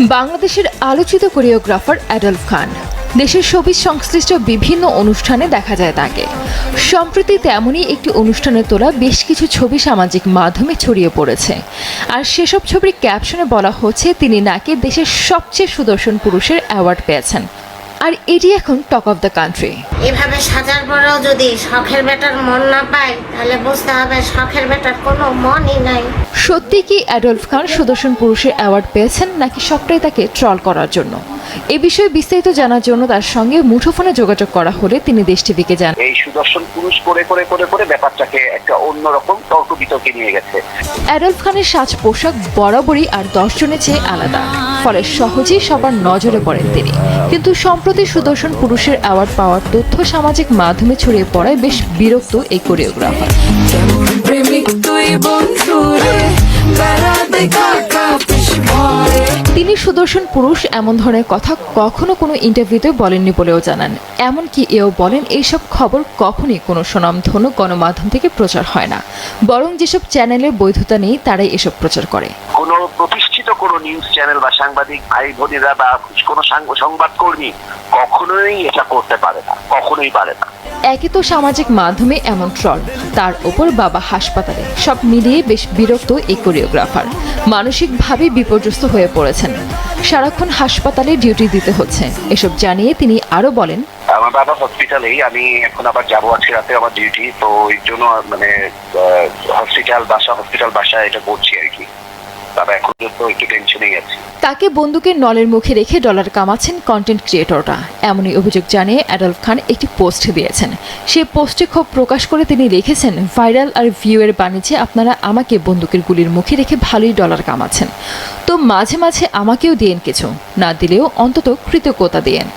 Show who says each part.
Speaker 1: বাংলাদেশের আলোচিত choreographer Adolf খান। দেশের শোবিজ সংশ্লিষ্ট বিভিন্ন অনুষ্ঠানে দেখা যায় তাকে। সম্প্রতি তেমনই একটি অনুষ্ঠানে তোলা বেশ কিছু ছবি সামাজিক মাধ্যমে ছড়িয়ে পড়েছে। আর সেসব ছবির ক্যাপশনে বলা হচ্ছে, তিনি নাকি দেশের সবচেয়ে সুদর্শন পুরুষের অ্যাওয়ার্ড পেয়েছেন। আর এটি এখন টক অফ দ্য কান্ট্রি।
Speaker 2: এভাবে সাজার পরেও যদি শখের বেটার মন না পায় তাহলে বুঝতে হবে শখের বেটার কোনো মনই নাই।
Speaker 1: সত্যি কি অ্যাডলফ খান সুদর্শন পুরুষের অ্যাওয়ার্ড পেয়েছেন নাকি সবটাই তাকে ট্রল করার জন্য? এ বিষয়ে বিস্তারিত জানার জন্য তার সঙ্গে মুঠোফোনে যোগাযোগ করা হলে তিনি দেশ টিভিকে জানান
Speaker 3: এই সুদর্শন পুরুষ করে করে করে করে ব্যাপারটাকে একটা অন্যরকম তর্ক বিতর্কে নিয়ে গেছে।
Speaker 1: অ্যাডলফ খানের সাজ পোশাক বরাবরই আর দশজনের চেয়ে আলাদা। ফলে সহজেই সবার নজরে পড়েন তিনি। কিন্তু সম্প্রতি সুদর্শন পুরুষের অ্যাওয়ার্ড পাওয়ার তথ্য সামাজিক মাধ্যমে ছড়িয়ে পড়ায় বেশ বিরক্ত এই কোরিওগ্রাফার তিনি সুদর্শন পুরুষ এমন ধরনের কথা কখনো কোনো ইন্টারভিউতে বলেননি বলেও জানান। এমনকি এও বলেন এইসব খবর কখনই কোনো সুনামধন্য গণমাধ্যম থেকে প্রচার হয় না। বরং যেসব চ্যানেলের বৈধতা নেই তারাই এসব প্রচার করে।
Speaker 3: কোনো নিউজ চ্যানেল বা সাংবাদিক ভাই বোনেরা বা কোনো সংবাদকর্মী কখনোই এটা করতে পারে না কখনোই পারে না।
Speaker 1: একে তো সামাজিক মাধ্যমে এমন ট্রল তার ওপর বাবা হাসপাতালে সব মিলিয়ে বেশ বিরক্ত এই কোরিওগ্রাফার। মানসিকভাবে বিপর্যস্ত হয়ে পড়েছেন। সারাক্ষণ হাসপাতালে ডিউটি দিতে হচ্ছে। এসব জানিয়ে তিনি আরও বলেন
Speaker 3: আমার বাবা হসপিটালেই আমি এখন আবার যাব আজকে রাতে আমার ডিউটি তো এই জন্য মানে হসপিটাল বাসা হসপিটাল বাসা এটা করছি আর কি। বাবা এখন একটু টেনশনেই আছে।
Speaker 1: তাকে বন্দুকের নলের মুখে রেখে ডলার কামাচ্ছেন কন্টেন্ট ক্রিয়েটররা এমনই অভিযোগ জানিয়ে অ্যাডলফ খান একটি পোস্ট দিয়েছেন। সেই পোস্টে ক্ষোভ প্রকাশ করে তিনি লিখেছেন ভাইরাল আর ভিউয়ের বাণিজ্যে আপনারা আমাকে বন্দুকের গুলির মুখে রেখে ভালোই ডলার কামাচ্ছেন। তো মাঝে মাঝে আমাকেও দিয়েন কিছু না দিলেও অন্তত কৃতজ্ঞতা দিয়েন।